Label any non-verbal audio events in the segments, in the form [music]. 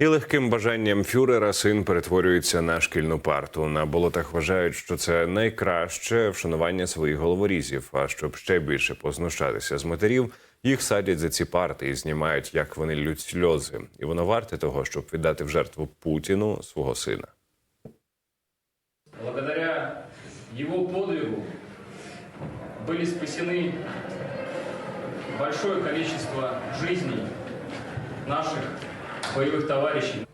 І легким бажанням фюрера син перетворюється на шкільну парту. На болотах вважають, що це найкраще вшанування своїх головорізів. А щоб ще більше познущатися з матерів, їх садять за ці парти і знімають, як вони лють сльози. І воно варте того, щоб віддати в жертву Путіну свого сина. Благодаря его подвигу были спасены большое количество жизней наших боевых товарищей.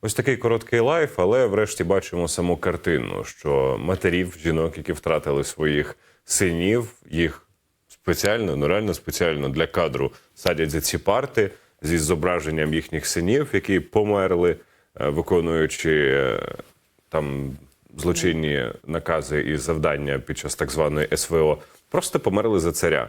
Ось такий короткий лайф, але врешті бачимо саму картину, що матерів, жінок, які втратили своїх синів, їх спеціально, ну реально спеціально для кадру садять за ці парти зі зображенням їхніх синів, які померли, е, виконуючи е, там злочинні накази і завдання під час так званої СВО, просто померли за царя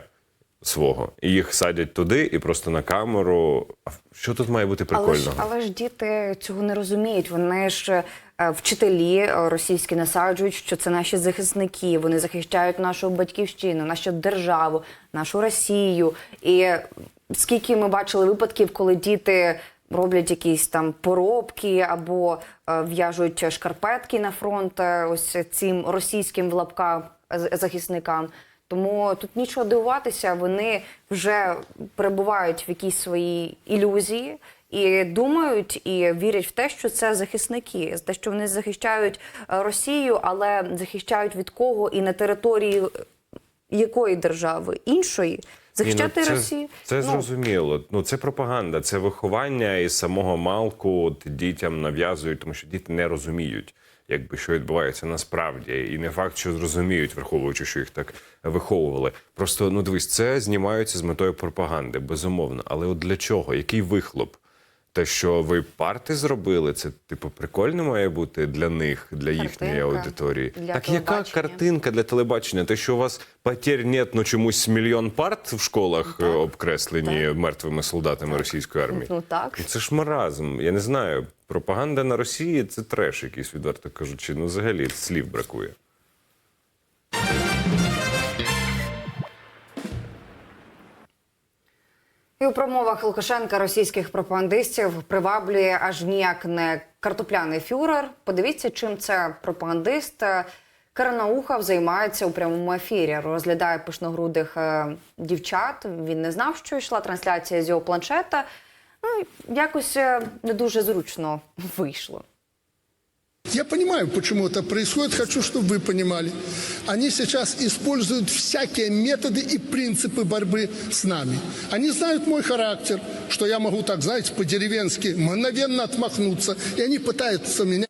свого. І їх садять туди, і просто на камеру. А що тут має бути Але ж, але ж діти цього не розуміють. Вони ж е, вчителі е, російські насаджують, що це наші захисники. Вони захищають нашу батьківщину, нашу державу, нашу Росію. І скільки ми бачили випадків, коли діти роблять якісь там поробки або е, в'яжуть шкарпетки на фронт е, ось цим російським в лапках захисникам. Тому тут нічого дивуватися, вони вже перебувають в якійсь своїй ілюзії і думають і вірять в те, що це захисники, те, що вони захищають е, Росію, але захищають від кого і на території е, якої держави іншої. Захищати Ні, ну, Росію Це Ну, зрозуміло. Ну це пропаганда, це виховання і самого малку дітям нав'язують, тому що діти не розуміють, якби що відбувається насправді, і не факт, що зрозуміють, враховуючи, що їх так виховували. Просто ну дивись, це знімаються з метою пропаганди, безумовно. Але от для чого? Який вихлоп? Те, що ви парти зробили, це типу прикольно має бути для них, для їхньої Картинка аудиторії. для так яка картинка для телебачення? Те, що у вас потерь нет, ну чомусь мільйон парт в школах е, обкреслені мертвими солдатами російської армії. Ну так. Ну, Це ж маразм. Я не знаю. Пропаганда на Росії це треш, якийсь відверто кажучи. Ну, взагалі слів бракує. У промовах Лукашенка російських пропагандистів приваблює аж ніяк не картопляний фюрер. Подивіться, чим це пропагандист. е, Карнаухов займається у прямому ефірі, розглядає пишногрудих е, дівчат. Він не знав, що йшла трансляція з його планшета. Ну, якось е, не дуже зручно вийшло. Я понимаю, почему это происходит, хочу, чтобы вы понимали. Они сейчас используют всякие методы и принципы борьбы с нами. Они знают мой характер, что я могу так, знаете, по-деревенски мгновенно отмахнуться. И они пытаются меня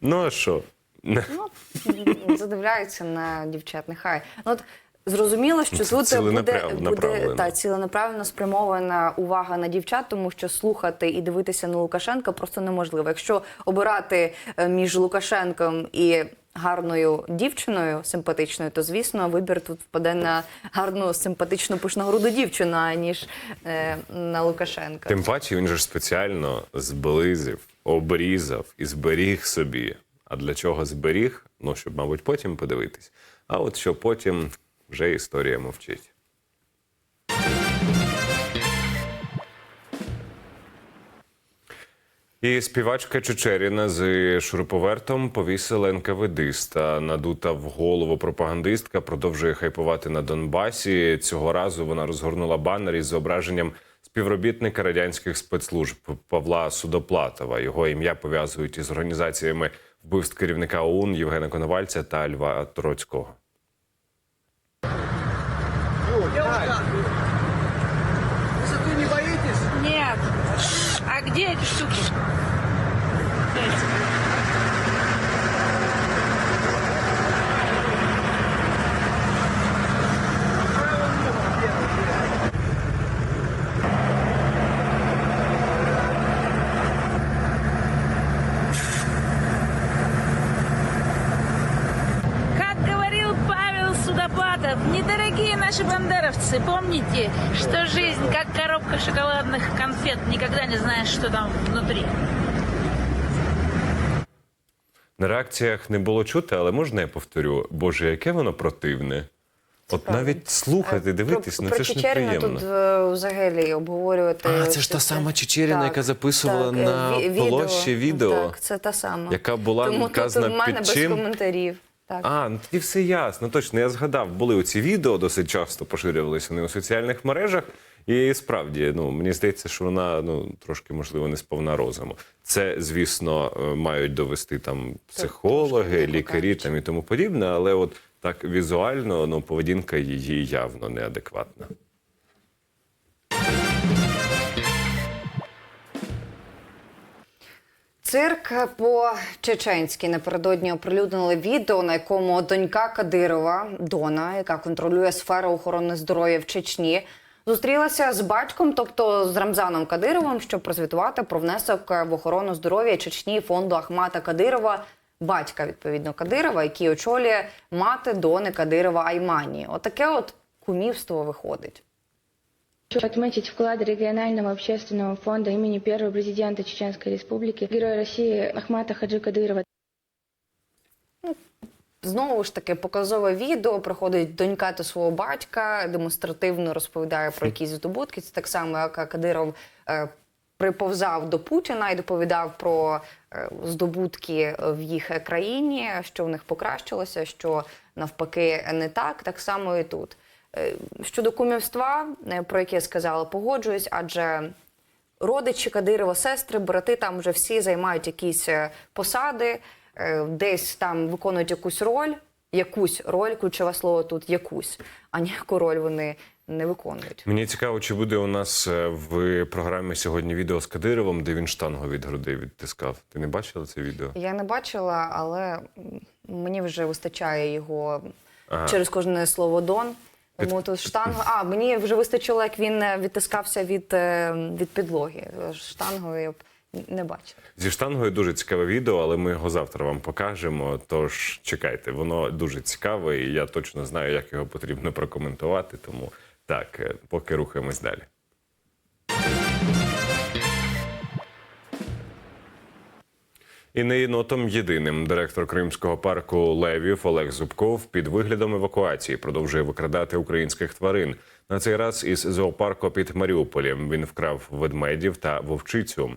Ну а що? Ну, [laughs] задивляються на дівчат, нехай. Ну, от зрозуміло, що Це тут буде, буде та, ціленаправленно спрямована увага на дівчат, тому що слухати і дивитися на Лукашенка просто неможливо. Якщо обирати е, між Лукашенком і гарною дівчиною симпатичною, то звісно вибір тут впаде на гарну симпатичну пишногруду дівчину, аніж е, на Лукашенка. Тим паче він же ж спеціально зблизив, обрізав і зберіг собі. А для чого зберіг? Ну, щоб, мабуть, потім подивитись. А от що потім вже історія мовчить. І співачка Чечеріна з шуруповертом повісила НКВДиста. Надута в голову пропагандистка продовжує хайпувати на Донбасі. Цього разу вона розгорнула банер із зображенням співробітника радянських спецслужб Павла Судоплатова. Його ім'я пов'язують із організаціями вбивств керівника ОУН Євгена Коновальця та Льва Троцького. time. Судопатов, недорогие наши бандеровцы, помните, что жизнь как коробка шоколадных конфет, никогда не знаешь, что там внутри. На реакціях не було чути, але можна я повторю? Боже, яке воно противне. От правда. навіть слухати, дивитись, про, ну це ж Чечеріна неприємно. тут е, взагалі обговорювати. А, це ж та сама Чечеріна, яка записувала е, на ві- площі відео, Так, це та сама. яка була Тому тут у мене під без чим? коментарів. Так. А, ну тоді все ясно. Точно, я згадав, були оці відео досить часто поширювалися вони у соціальних мережах. І справді, ну мені здається, що вона ну трошки можливо не сповна розуму. Це, звісно, е, мають довести там психологи, лікарі там і тому подібне, але от так візуально ну поведінка її явно неадекватна. Цирк по-чеченськи напередодні оприлюднили відео, на якому донька Кадирова, Дона, яка контролює сферу охорони здоров'я в Чечні, зустрілася з батьком, тобто з Рамзаном Кадировим, щоб прозвітувати про внесок в охорону здоров'я Чечні фонду Ахмата Кадирова, батька відповідно Кадирова, який очолює мати Дони Кадирова Аймані. Отаке от кумівство виходить. Хочу отметить вклад регионального общественного фонда имени первого президента Чеченской Республики, Героя России Ахмата Хаджи Кадырова. Знову ж таки, показове відео приходить донька та свого батька, демонстративно розповідає про якісь здобутки. Це так само, як Кадиров е, приповзав до Путіна і доповідав про е, здобутки в їх країні, що в них покращилося, що навпаки не так. Так само і тут. Е, Щодо кумівства, е, про яке я сказала, погоджуюсь, адже родичі Кадирова, сестри, брати там вже всі займають якісь е, посади, десь там виконують якусь роль, якусь роль, ключове слово тут якусь, а ніяку роль вони не виконують. Мені цікаво, чи буде у нас в програмі сьогодні відео з Кадировим, де він штангу від груди відтискав. Ти не бачила це відео? Я не бачила, але мені вже вистачає його Ага. через кожне слово Дон. Тому тут штангу. А, мені вже вистачило, як він е, відтискався від, е, від підлоги. Штангу я б не бачила. Зі штангою дуже цікаве відео, але ми його завтра вам покажемо. Тож чекайте, воно дуже цікаве, і я точно знаю, як його потрібно прокоментувати. Тому так, е, поки рухаємось далі. І не єнотом єдиним директор Кримського парку Левів Олег Зубков під виглядом евакуації продовжує викрадати українських тварин. На цей раз із зоопарку під Маріуполем він вкрав ведмедів та вовчицю.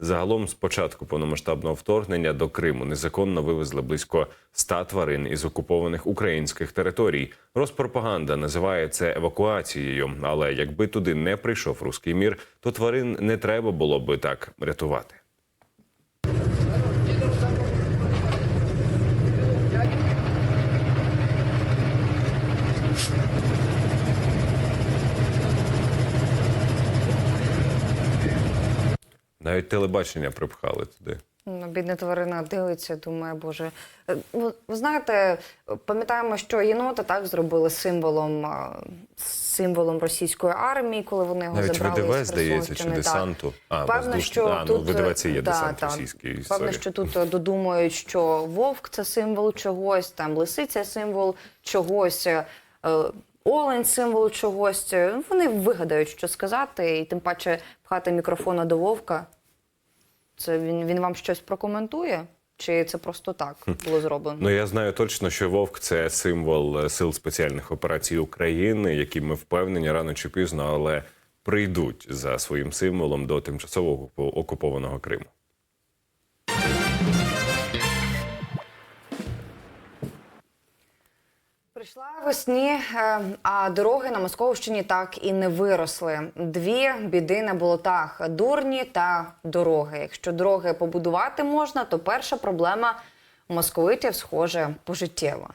Загалом, з початку повномасштабного вторгнення до Криму незаконно вивезли близько 100 тварин із окупованих українських територій. Розпропаганда називає це евакуацією. Але якби туди не прийшов руський мір, то тварин не треба було би так рятувати. Навіть телебачення припхали туди. Ну, Бідна тварина дивиться, думає, боже. Е, Ви знаєте, пам'ятаємо, що єнота так зробили символом, символом російської армії, коли вони його Навіть забрали ВДВ, здається, чи десанту. А, Певно, що А, ну, тут ВДВ це є да, десант так. російський, Певно, що тут е, додумують, що вовк це символ чогось, там лисиця символ чогось. Олень символ чогось. Е, Вони вигадають, що сказати, і тим паче пхати мікрофона до вовка. Це він, він вам щось прокоментує? Чи це просто так було зроблено? Ну я знаю точно, що вовк це символ е, сил спеціальних операцій України, які ми впевнені рано чи пізно, але прийдуть за своїм символом до тимчасово окупованого Криму. Весні, е, а дороги на Московщині так і не виросли. Дві біди на болотах: дурні та дороги. Якщо дороги побудувати можна, то перша проблема московитів, схоже, пожиттєва.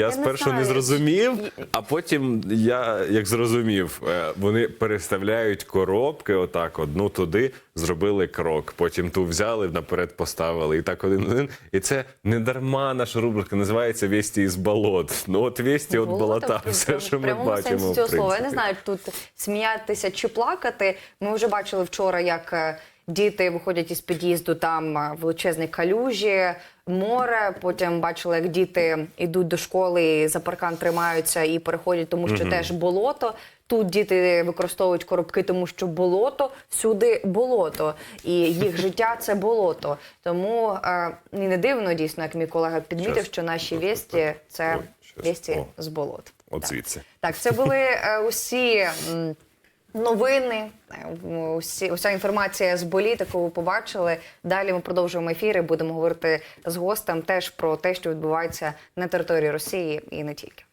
Я, не спершу не зрозумів, а потім я як зрозумів, е, вони переставляють коробки отак, одну туди, зробили крок. Потім ту взяли, наперед поставили, і так один один. І це не дарма наша рубрика називається Вісті із болот. Ну от вісті от болота, все, що ми бачимо. цього слова. Я не знаю, тут сміятися чи плакати. Ми вже бачили вчора, як е, Діти виходять із під'їзду, там е, величезні калюжі, море. Потім бачили, як діти йдуть до школи, і за паркан тримаються і переходять, тому що теж болото. Тут діти використовують коробки, тому що болото всюди болото, і їх [laughs] життя це болото. Тому е, і не дивно дійсно, як мій колега підмітив, Щас. що наші Так, вісті так, так. це Ой, щас. вісті О. з болот. От Так. звідси. Так, це були е, усі м, новини, е, усі, уся інформація з боліт, яку ви побачили. Далі ми продовжуємо ефіри. Будемо говорити з гостем теж про те, що відбувається на території Росії і не тільки.